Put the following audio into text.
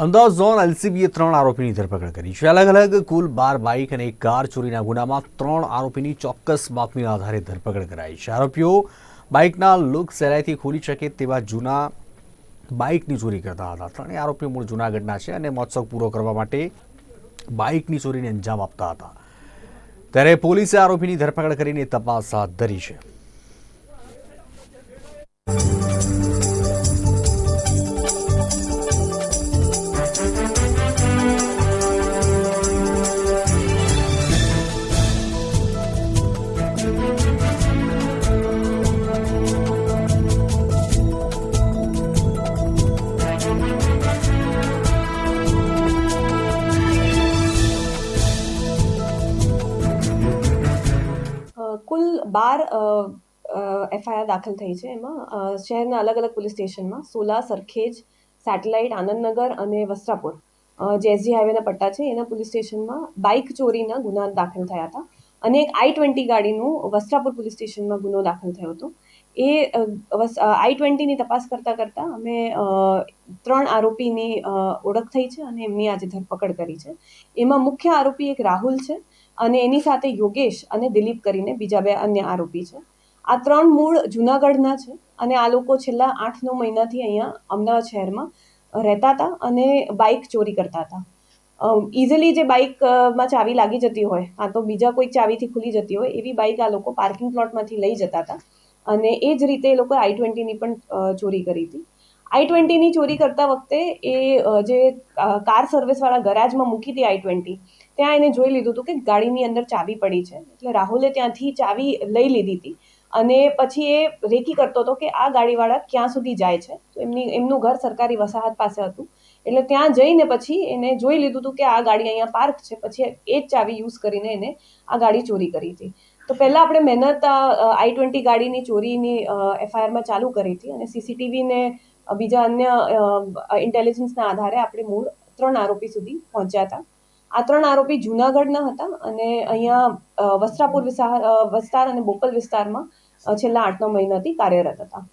Ahmedabad zone એલસીબીએ ત્રણ આરોપીની ધરપકડ કરી છે. અલગ અલગ કુલ બાર બાઇક અને એક કાર ચોરીના ગુનામાં ત્રણ આરોપીની ચોક્કસ બાતમીના આધારે ધરપકડ કરાઈ છે. આરોપીઓ બાઇકના લુક સહેલાઈથી ખોલી શકે તેવા જૂના બાઇકની ચોરી કરતા હતા. ત્રણેય આરોપીઓ મૂળ જૂનાગઢના છે અને મહોત્સવ પૂરો કરવા માટે બાઇકની ચોરીને અંજામ આપતા હતા. ત્યારે પોલીસે આરોપીની ધરપકડ કરીને તપાસ હાથ ધરી છે. બાર એફઆઈઆર દાખલ થઈ છે એમાં. શહેરના અલગ અલગ પોલીસ સ્ટેશનમાં સોલા, સરખેજ, સેટેલાઇટ, આનંદનગર અને વસ્ત્રાપુર. જેએસજી હાઈવેના પટ્ટા છે. એના પોલીસ સ્ટેશનમાં બાઇક ચોરીના ગુના દાખલ થયા હતા. અને એક આઈ ટ્વેન્ટી ગાડીનું વસ્ત્રાપુર પોલીસ સ્ટેશનમાં ગુનો દાખલ થયો હતો. એ આઈ ટ્વેન્ટીની તપાસ કરતાં કરતાં અમે ત્રણ આરોપીની ઓળખ થઈ છે અને એમની આજે ધરપકડ કરી છે. એમાં મુખ્ય આરોપી એક રાહુલ છે અને એની સાથે યોગેશ અને દિલીપ કરીને બીજા બે અન્ય આરોપી છે. આ ત્રણ મૂળ જુનાગઢના છે અને આ લોકો છેલ્લા આઠ નવ મહિનાથી અહીંયા અમદાવાદ શહેરમાં રહેતા હતા અને બાઇક ચોરી કરતા હતા. ઇઝીલી જે બાઇકમાં ચાવી લાગી જતી હોય કાં તો બીજા કોઈક ચાવીથી ખુલી જતી હોય, એવી બાઇક આ લોકો પાર્કિંગ પ્લોટમાંથી લઈ જતા હતા. અને એ જ રીતે એ લોકોએ આઈ ટ્વેન્ટીની પણ ચોરી કરી હતી. આઈ ટ્વેન્ટીની ચોરી કરતા વખતે એ જે કાર સર્વિસવાળા ગરાજમાં મૂકી હતી આઈ ટ્વેન્ટી ત્યાં એને જોઈ લીધું હતું કે ગાડીની અંદર ચાવી પડી છે. એટલે રાહુલે ત્યાંથી ચાવી લઈ લીધી હતી અને પછી એ રેકી કરતો હતો કે આ ગાડીવાળા ક્યાં સુધી જાય છે? તો એમની, એમનું ઘર સરકારી વસાહત પાસે હતું. એટલે ત્યાં જઈને પછી એને જોઈ લીધું હતું કે આ ગાડી અહીંયા પાર્ક છે. પછી એ જ ચાવી યુઝ કરીને એને આ ગાડી ચોરી કરી હતી. તો પહેલાં આપણે મહેનત આઈ ટ્વેન્ટી ગાડીની, ચોરીની એફઆઈઆરમાં ચાલુ કરી હતી અને સીસીટીવીને બીજા અન્ય ઇન્ટેલિજન્સના આધારે આપણે મૂળ ત્રણ આરોપી સુધી પહોંચ્યા હતા. આ ત્રણ આરોપી જુનાગઢના હતા અને અહીંયા વસ્ત્રાપુર વિસ્તાર અને બોપલ વિસ્તારમાં છેલ્લા આઠ નવ મહિનાથી કાર્યરત હતા.